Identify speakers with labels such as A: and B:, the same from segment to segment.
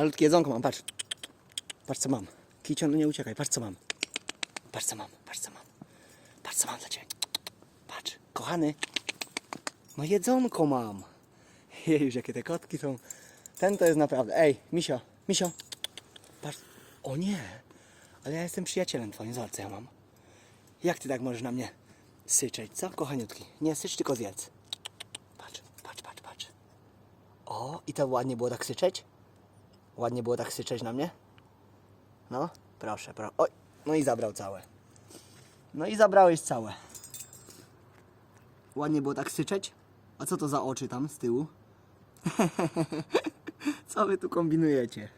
A: Malutkie jedzonko mam, patrz. Patrz co mam. Kicio, no nie uciekaj, patrz co mam. Patrz co mam, patrz co mam. Patrz co mam dla ciebie. Patrz, kochany. No jedzonko mam. Jejuż, jakie te kotki są. Ten to jest naprawdę. Ej, Misio, Misio. Patrz. O nie. Ale ja jestem przyjacielem twoim, zobacz co ja mam. Jak ty tak możesz na mnie syczeć, co? Kochaniutki. Nie sycz, tylko zjedz. Patrz, patrz, patrz, patrz. O, i to ładnie było tak syczeć? Ładnie było tak syczeć na mnie? No, proszę, proszę. Oj, no i zabrał całe. No i zabrałeś całe. Ładnie było tak syczeć? A co to za oczy tam z tyłu? co wy tu kombinujecie?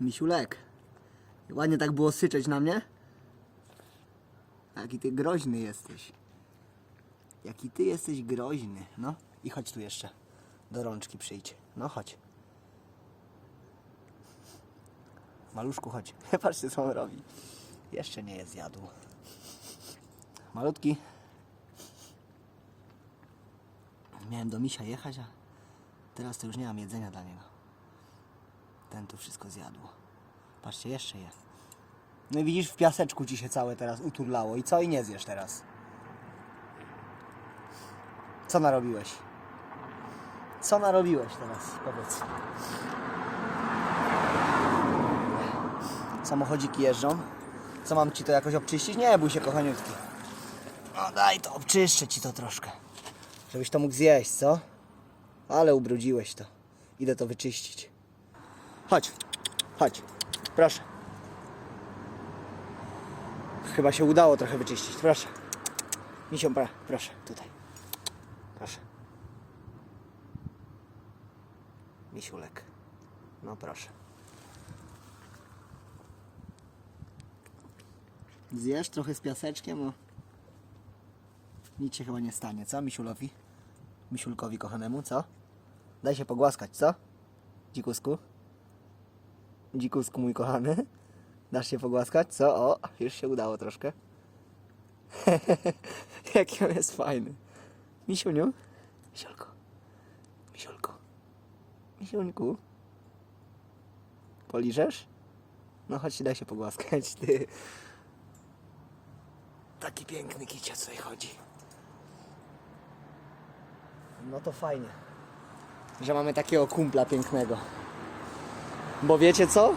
A: Misiulek. Ładnie tak było syczeć na mnie? Jaki ty groźny jesteś. Jaki ty jesteś groźny. No i chodź tu jeszcze. Do rączki przyjdź. No chodź. Maluszku, chodź. Patrzcie, co on robi. Jeszcze nie jest zjadł. Malutki. Miałem do misia jechać, a teraz to już nie mam jedzenia dla niego. Ten tu wszystko zjadł. Patrzcie, jeszcze je. No i widzisz, w piaseczku ci się całe teraz uturlało. I co? I nie zjesz teraz. Co narobiłeś? Co narobiłeś teraz? Powiedz. Samochodziki jeżdżą. Co mam ci to jakoś obczyścić? Nie bój się, kochaniutki. No daj to, obczyszczę ci to troszkę. Żebyś to mógł zjeść, co? Ale ubrudziłeś to. Idę to wyczyścić. Chodź, chodź. Proszę. Chyba się udało trochę wyczyścić. Proszę. Misio, pra, proszę, tutaj. Proszę. Misiulek. No proszę. Zjesz trochę z piaseczkiem, o. Nic się chyba nie stanie, co Misiulowi? Misiulkowi kochanemu, co? Daj się pogłaskać, co? Dzikusku? Dzikusku mój kochany? Dasz się pogłaskać, co? O, już się udało troszkę. Jaki on jest fajny. Misiuniu? Misiulko. Misiuńku. Poliżesz? No chodź, daj się pogłaskać, ty. Taki piękny kicia tutaj chodzi. No to fajnie, że mamy takiego kumpla pięknego. Bo wiecie co?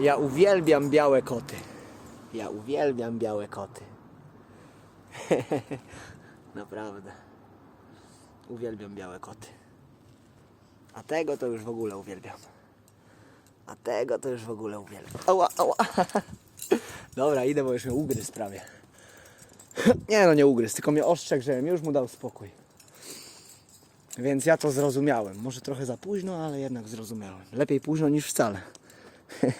A: Ja uwielbiam białe koty. Ja uwielbiam białe koty. Naprawdę. Uwielbiam białe koty. A tego to już w ogóle uwielbiam. A tego to już w ogóle uwielbiam. Ała, ała. Dobra, idę, bo już mnie ugryzł prawie. Nie no, nie ugryzł, tylko mnie ostrzegł, żebym już mu dał spokój. Więc ja to zrozumiałem. Może trochę za późno, ale jednak zrozumiałem. Lepiej późno niż wcale.